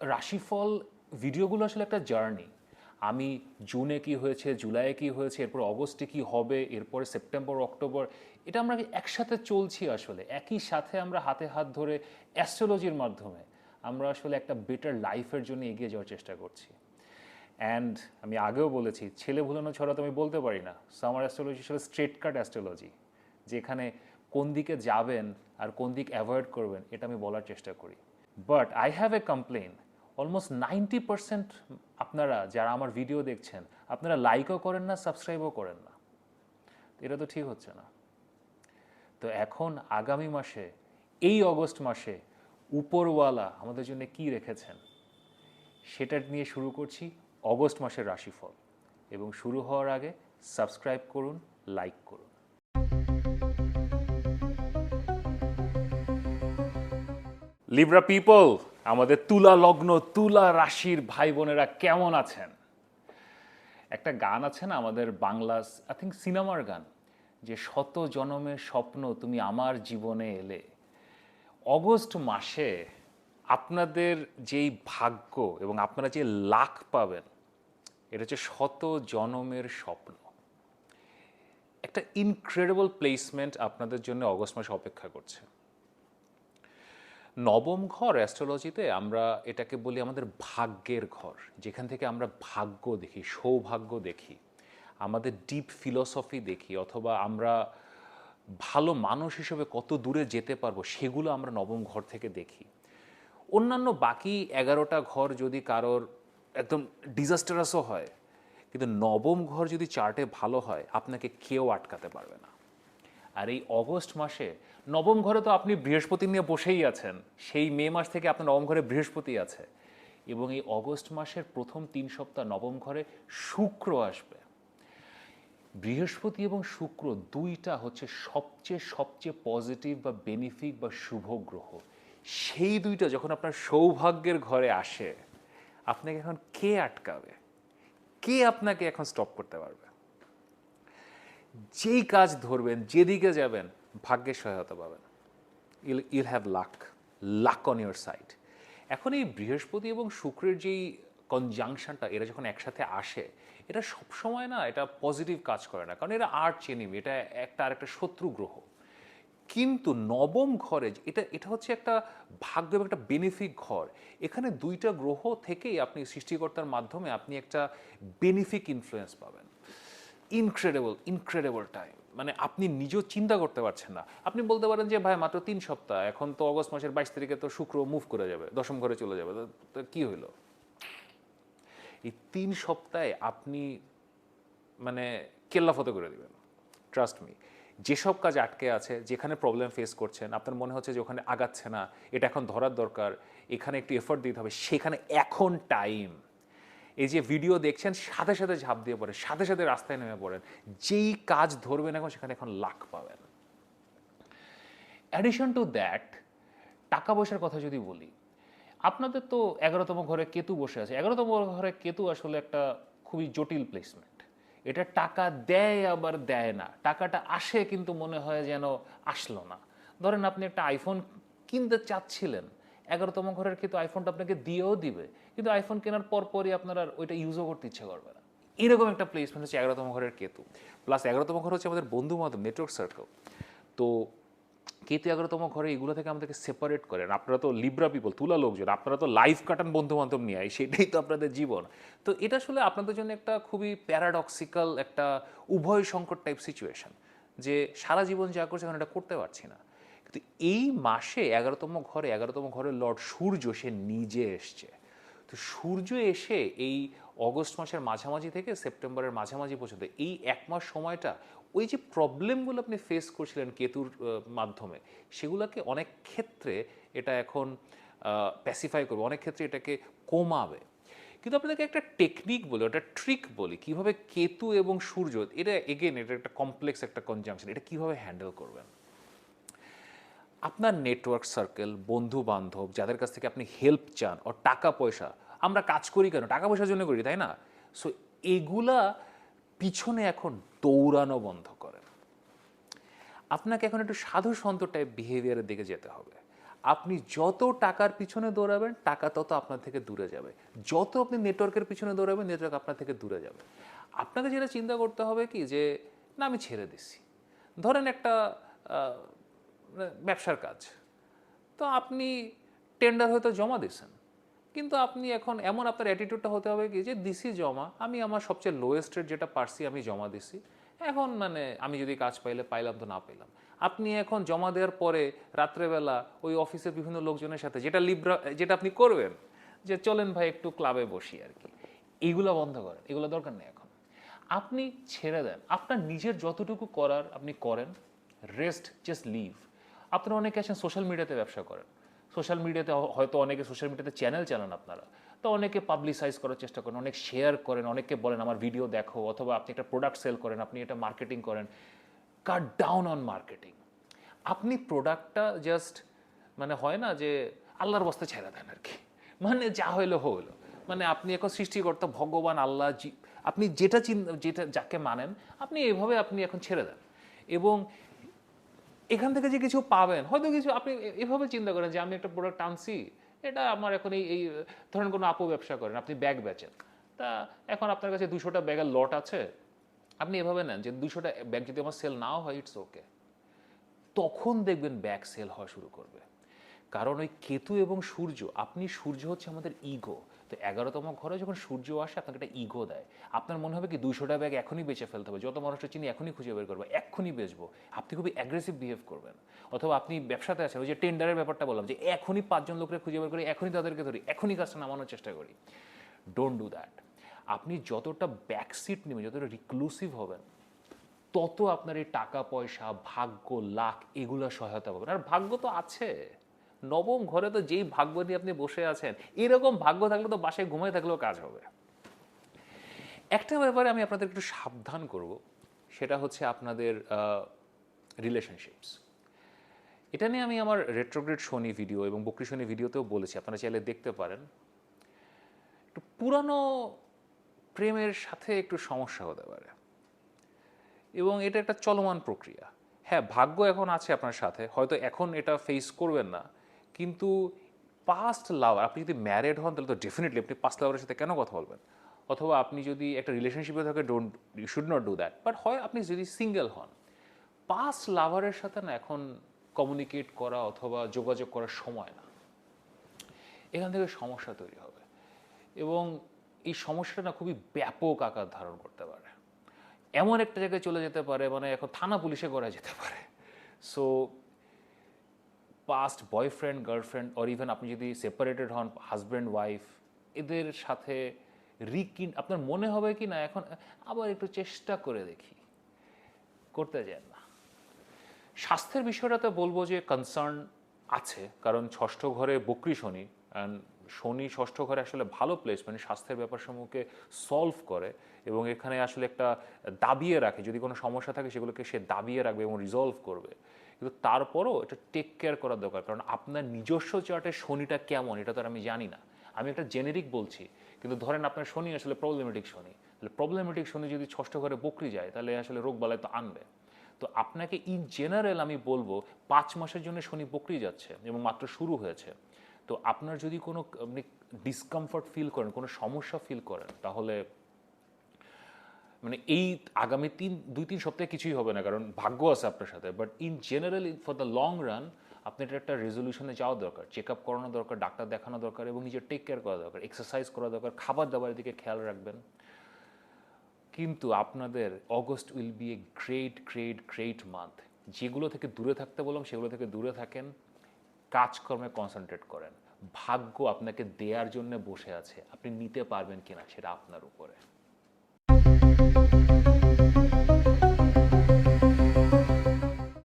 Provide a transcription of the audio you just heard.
রাশিফল ভিডিওগুলো আসলে একটা জার্নি। আমি জুনে কি হয়েছে, জুলাইয়ে কি হয়েছে, এরপর অগস্টে কি হবে, এরপরে সেপ্টেম্বর, অক্টোবর, এটা আমরা একসাথে চলছি আসলে। একই সাথে আমরা হাতে হাত ধরে অ্যাস্ট্রোলজির মাধ্যমে আমরা আসলে একটা বেটার লাইফের জন্য এগিয়ে যাওয়ার চেষ্টা করছি। অ্যান্ড আমি আগেও বলেছি, ছেলে ভুলানো ছড়া তো আমি বলতে পারি না। সামার অ্যাস্ট্রোলজি আসলে স্ট্রেট কাট অ্যাস্ট্রোলজি। যেখানে কোন দিকে যাবেন আর কোন দিক অ্যাভয়েড করবেন, এটা আমি বলার চেষ্টা করি। But I have a complain almost ninety percent আপনারা যারা আমার ভিডিও দেখছেন, আপনারা লাইকও করেন না সাবস্ক্রাইবও করেন না। এটা তো ঠিক হচ্ছে না। তো এখন আগামী মাসে, এই অগস্ট মাসে উপরওয়ালা আমাদের জন্য কি রেখেছেন, সেটা নিয়ে শুরু করছি অগস্ট মাসের রাশিফল। এবং শুরু হওয়ার আগে সাবস্ক্রাইব করুন লাইক করুন। লিব্রা পিপল আমাদের তুলা লগ্ন তুলা রাশির ভাই বোনেরা কেমন আছেন? একটা গান আছে না আমাদের বাংলা আই থিঙ্ক সিনেমার গান, যে শত জনমের স্বপ্ন তুমি আমার জীবনে এলে। অগস্ট মাসে আপনাদের যেই ভাগ্য এবং আপনারা যে লাখ পাবেন, এটা হচ্ছে শত জনমের স্বপ্ন। একটা ইনক্রেডিবল প্লেসমেন্ট আপনাদের জন্য অগস্ট মাসে অপেক্ষা করছে। নবম ঘর অ্যাস্ট্রোলজিতে আমরা এটাকে বলি আমাদের ভাগ্যের ঘর। যেখান থেকে আমরা ভাগ্য দেখি, সৌভাগ্য দেখি, আমাদের ডিপ ফিলসফি দেখি, অথবা আমরা ভালো মানুষ হিসেবে কত দূরে যেতে পারব, সেগুলো আমরা নবম ঘর থেকে দেখি। অন্যান্য বাকি এগারোটা ঘর যদি কারোর একদম ডিজাস্টারাসও হয়, কিন্তু নবম ঘর যদি চার্টে ভালো হয়, আপনাকে কেউ আটকাতে পারবে না। আর এই অগস্ট মাসে নবম ঘরে তো আপনি বৃহস্পতি নিয়ে বসেই আছেন। সেই মে মাস থেকে আপনার নবম ঘরে বৃহস্পতি আছে। এবং এই অগস্ট মাসের প্রথম তিন সপ্তাহ নবম ঘরে শুক্র আসবে। বৃহস্পতি এবং শুক্র দুইটা হচ্ছে সবচেয়ে সবচেয়ে পজিটিভ বা বেনিফিক বা শুভ গ্রহ। সেই দুইটা যখন আপনার সৌভাগ্যের ঘরে আসে, আপনাকে এখন কে আটকাবে? কে আপনাকে এখন স্টপ করতে পারবে? যেই কাজ ধরবেন, যেদিকে যাবেন, ভাগ্যের সহায়তা পাবেন। I'll I'll have luck luck on your side এখন এই বৃহস্পতি এবং শুক্রের যেই কনজাংশনটা এরা যখন একসাথে আসে, এটা সবসময় না, এটা পজিটিভ কাজ করে না। কারণ এরা আর্ট এনিমি এটা একটা আর একটা শত্রু গ্রহ। কিন্তু নবম ঘরে, এটা এটা হচ্ছে একটা ভাগ্য এবং একটা বেনিফিক ঘর। এখানে দুইটা গ্রহ থেকেই আপনি সৃষ্টিকর্তার মাধ্যমে আপনি একটা বেনিফিক ইনফ্লুয়েন্স পাবেন। ইনক্রেডিবল ইনক্রেডিবল টাইম মানে আপনি নিজেও চিন্তা করতে পারছেন না। আপনি বলতে পারেন যে, ভাই, মাত্র তিন সপ্তাহ, এখন তো অগস্ট মাসের বাইশ তারিখে তো শুক্র মুভ করে যাবে, দশম ঘরে চলে যাবে। তো- কি হইল? এই তিন সপ্তাহে আপনি মানে কেল্লাফতে করে দিবেন। ট্রাস্ট মি যেসব কাজ আটকে আছে, যেখানে প্রবলেম ফেস করছেন, আপনার মনে হচ্ছে যে, ওখানে আগাচ্ছে না, এটা এখন ধরার দরকার, এখানে একটু এফোর্ট দিতে হবে, সেখানে এখন টাইম এই যে ভিডিও দেখছেন, সাথে সাথে ঝাঁপ দিয়ে পড়েন, সাথে সাথে রাস্তায় নেমে পড়েন। যেই কাজ ধরবেন এখন, সেখানে এখন লাখ পাবেন। অ্যাডিশন টু দ্যাট টাকা পয়সার কথা যদি বলি, আপনাদের তো এগারোতম ঘরে কেতু বসে আছে। এগারোতম ঘরে কেতু আসলে একটা খুবই জটিল প্লেসমেন্ট এটা টাকা দেয় আবার দেয় না। টাকাটা আসে কিন্তু মনে হয় যেন আসলো না। ধরেন আপনি একটা আইফোন কিনতে চাচ্ছিলেন এগারোতম ঘরের কিন্তু আইফোনটা আপনাকে দিয়েও দিবে। কিন্তু আইফোন কেনার পর পরই আপনার আর ওইটা ইউজও করতে ইচ্ছে করবে না। এরকম একটা প্লেসমেন্ট হচ্ছে এগারোতম ঘরের কেতু। প্লাস এগারোতম ঘর হচ্ছে আমাদের বন্ধু বান্ধব নেটওয়ার্ক সার্কেল তো কেতু এগারোতম ঘরে এগুলো থেকে আমাদেরকে সেপারেট করেন আপনারা তো লিব্রা পিপল তুলা লোকজন আপনারা তো লাইফ কাটান বন্ধু বান্ধব নিয়ে আয়, সেটাই তো আপনাদের জীবন। তো এটা আসলে আপনাদের জন্য একটা খুবই প্যারাডক্সিক্যাল একটা উভয় সংকট টাইপ সিচুয়েশন যে সারা জীবন যা করছে এখন এটা করতে পারছি না। কিন্তু এই মাসে এগারোতম ঘরে এগারোতম ঘরে লর্ড সূর্য সে নিজে এসছে। তো সূর্য এসে এই অগস্ট মাসের মাঝামাঝি থেকে সেপ্টেম্বরের মাঝামাঝি পর্যন্ত এই এক মাস সময়টা ওই যে প্রবলেমগুলো আপনি ফেস করছিলেন কেতুর মাধ্যমে, সেগুলোকে অনেক ক্ষেত্রে এটা এখন প্যাসিফাই করবে, অনেক ক্ষেত্রে এটাকে কমাবে। কিন্তু আপনাদেরকে একটা টেকনিক বলি, একটা ট্রিক বলি, কীভাবে কেতু এবং সূর্য, এটা এগেন এটা একটা কমপ্লেক্স একটা কনজাংশন এটা কীভাবে হ্যান্ডেল করবেন? আপনার নেটওয়ার্ক সার্কেল বন্ধু বান্ধব যাদের কাছ থেকে আপনি হেল্প চান ও টাকা পয়সা, আমরা কাজ করি কেন? টাকা পয়সার জন্য করি, তাই না? সো এগুলা পিছনে এখন দৌড়ানো বন্ধ করেন। আপনাকে এখন একটু সাধু সন্ত টাইপ বিহেভিয়ারের দিকে যেতে হবে। আপনি যত টাকার পিছনে দৌড়াবেন, টাকা তত আপনার থেকে দূরে যাবে। যত আপনি নেটওয়ার্কের পিছনে দৌড়াবেন নেটওয়ার্ক আপনার থেকে দূরে যাবে। আপনাকে যেটা চিন্তা করতে হবে কি? যে, না, আমি ছেড়ে দিছি ধরেন একটা ব্যবসার কাজ। তো আপনি টেন্ডার হয়তো জমা দিয়েছেন, কিন্তু আপনি এখন এমন আপনার অ্যাটিটিউডটা হতে হবে কি যে, দিছি জমা, আমি আমার সবচেয়ে লোয়েস্টের যেটা পারছি আমি জমা দিছি। এখন মানে আমি যদি কাজ পাইলে পাইলাম তো না পাইলাম। আপনি এখন জমা দেওয়ার পরে রাত্রেবেলা ওই অফিসের বিভিন্ন লোকজনের সাথে যেটা লিব্রা যেটা আপনি করবেন, যে চলেন ভাই একটু ক্লাবে বসি আর কি। এইগুলো বন্ধ করেন, এগুলো দরকার নেই এখন। আপনি ছেড়ে দেন, আপনার নিজের যতটুকু করার আপনি করেন রেস্ট জাস্ট লিভ আপনারা অনেকে আছেন সোশ্যাল মিডিয়াতে ব্যবসা করেন। সোশ্যাল মিডিয়াতে হয়তো অনেকে সোশ্যাল মিডিয়াতে চ্যানেল চালান আপনারা। তো অনেকে পাবলিসাইজ করার চেষ্টা করেন, অনেক শেয়ার করেন অনেকে বলেন, আমার ভিডিও দেখো, অথবা, আপনি একটা প্রোডাক্ট সেল করেন, আপনি এটা মার্কেটিং করেন। কাট ডাউন অন মার্কেটিং আপনি প্রোডাক্টটা জাস্ট মানে হয় না যে আল্লাহর বস্তে ছেড়ে দেন আর কি মানে যা হইল হইল। মানে আপনি এখন সৃষ্টিকর্তা, ভগবান, আল্লাহ আপনি যেটা চিন্তা যেটা যাকে মানেন, আপনি এভাবে আপনি এখন ছেড়ে দেন। এবং এখান থেকে যে কিছু পাবেন, হয়তো কিছু আপনি এভাবে চিন্তা করেন যে আমি একটা প্রোডাক্ট আনছি, এটা আমার এখন এই এই, ধরেন কোনো আপু ব্যবসা করেন, আপনি ব্যাগ বেচেন। তা এখন আপনার কাছে দুশোটা ব্যাগের লট আছে, আপনি এভাবে নেন যে দুশোটা ব্যাগ যদি আমার সেল নাও হয় ইটস ওকে তখন দেখবেন ব্যাগ সেল হওয়া শুরু করবে। কারণ ওই কেতু এবং সূর্য, আপনি সূর্য হচ্ছে আমাদের ইগো তো এগারোতম ঘরে যখন সূর্য আসে, আপনাকে একটা ইগো দেয়। আপনার মনে হবে কি দুশোটা ব্যাগ এখনই বেচে ফেলতে হবে, যত মানুষটা চিনি এখনই খুঁজে বের করব, এখনই বেচবো। আপনি খুবই অ্যাগ্রেসিভ বিহেভ করবেন। অথবা আপনি ব্যবসাতে আছেন, ওই যে টেন্ডারের ব্যাপারটা বললাম, যে এখনই পাঁচজন লোককে খুঁজে বের করি, এখনই তাদেরকে ধরি, এখনই কাজটা নামানোর চেষ্টা করি। ডোন্ট ডু দ্যাট আপনি যতটা ব্যাকসিট নেবেন, যতটা রিক্লুসিভ হবেন, তত আপনার এই টাকা পয়সা ভাগ্য লাখ এগুলো সহায়তা পাবেন। আর ভাগ্য তো আছে। নবম ঘরে তো যেই ভাগ্য নিয়ে আপনি বসে আছেন, এরকম ভাগ্য থাকলে তো বাসায় ঘুমায় থাকলেও কাজ হবে। একটা ব্যাপারে আমি আপনাদের একটু সাবধান করব, সেটা হচ্ছে আপনাদের রিলেশনশিপস এটা নিয়ে আমি আমার রেট্রোগ্রেড শনি ভিডিও এবং বকরি শনি ভিডিওতেও বলেছি, আপনারা চাইলে দেখতে পারেন। একটু পুরানো প্রেমের সাথে একটু সমস্যা হতে পারে। এবং এটা একটা চলমান প্রক্রিয়া। হ্যাঁ ভাগ্য এখন আছে আপনার সাথে, হয়তো এখন এটা ফেস করবেন না কিন্তু পাস্ট লাভার আপনি যদি ম্যারেড হন, তাহলে তো ডেফিনেটলি আপনি পাস্ট লাভারের সাথে কেন কথা বলবেন? অথবা আপনি যদি একটা রিলেশনশিপে থাকে don't you should not do that but হয় আপনি যদি সিঙ্গেল হন পাস্ট লাভারের সাথে না এখন কমিউনিকেট করা অথবা যোগাযোগ করার সময় না। এখান থেকে সমস্যা তৈরি হবে। এবং এই সমস্যাটা না খুবই ব্যাপক আকার ধারণ করতে পারে। এমন একটা জায়গায় চলে যেতে পারে মানে এখন থানা পুলিশে করা যেতে পারে। So past boyfriend girlfriend or even আপনি যদি সেপারেটেড হন হাজব্যান্ড ওয়াইফ এদের সাথে রিকিন আপনার মনে হবে কি না, এখন আবার একটু চেষ্টা করে দেখি। করতে যান না। স্বাস্থ্যের বিষয়টাতে বলব যে কনসার্ন আছে, কারণ ষষ্ঠ ঘরে বকরি শনি অ্যান্ড শনি ষষ্ঠ ঘরে আসলে ভালো প্লেস মানে স্বাস্থ্যের ব্যাপারসমূহকে সলভ করে এবং এখানে আসলে একটা দাবিয়ে রাখে। যদি কোনো সমস্যা থাকে, সেগুলোকে সে দাবিয়ে রাখবে এবং রিজলভ করবে। কিন্তু তারপরও এটা টেক কেয়ার করার দরকার। কারণ আপনার নিজস্ব চার্টে শনিটা কেমন, এটা তো আর আমি জানি না। আমি একটা জেনেরিক বলছি, কিন্তু ধরেন আপনার শনি আসলে প্রবলেমেটিক শনি। তাহলে প্রবলেমেটিক শনি যদি ষষ্ঠ ঘরে বকরি যায়, তাহলে আসলে রোগ বালায় তো আনবে। তো আপনাকে ইন জেনারেল আমি বলব, পাঁচ মাসের জন্য শনি বকরি যাচ্ছে এবং মাত্র শুরু হয়েছে। তো আপনার যদি কোনো আপনি ডিসকমফর্ট ফিল করেন, কোনো সমস্যা ফিল করেন, তাহলে মানে এই আগামী তিন, দুই, তিন সপ্তাহে কিছুই হবে না, কারণ ভাগ্য আছে আপনার সাথে। But in general for the long run আপনার এটা একটা রেজলিউশনে যাওয়া দরকার চেক আপ করানো দরকার, ডাক্তার দেখানো দরকার, এবং নিজের টেক কেয়ার করা দরকার এক্সারসাইজ করা দরকার, খাবার দাবারের দিকে খেয়াল রাখবেন। কিন্তু আপনাদের August will be a great great great month যেগুলো থেকে দূরে থাকতে বললাম, সেগুলো থেকে দূরে থাকেন, কাজকর্মে কনসেন্ট্রেট করেন। ভাগ্য আপনাকে দেয়ার জন্য বসে আছে, আপনি নিতে পারবেন কিনা, সেটা আপনার উপরে।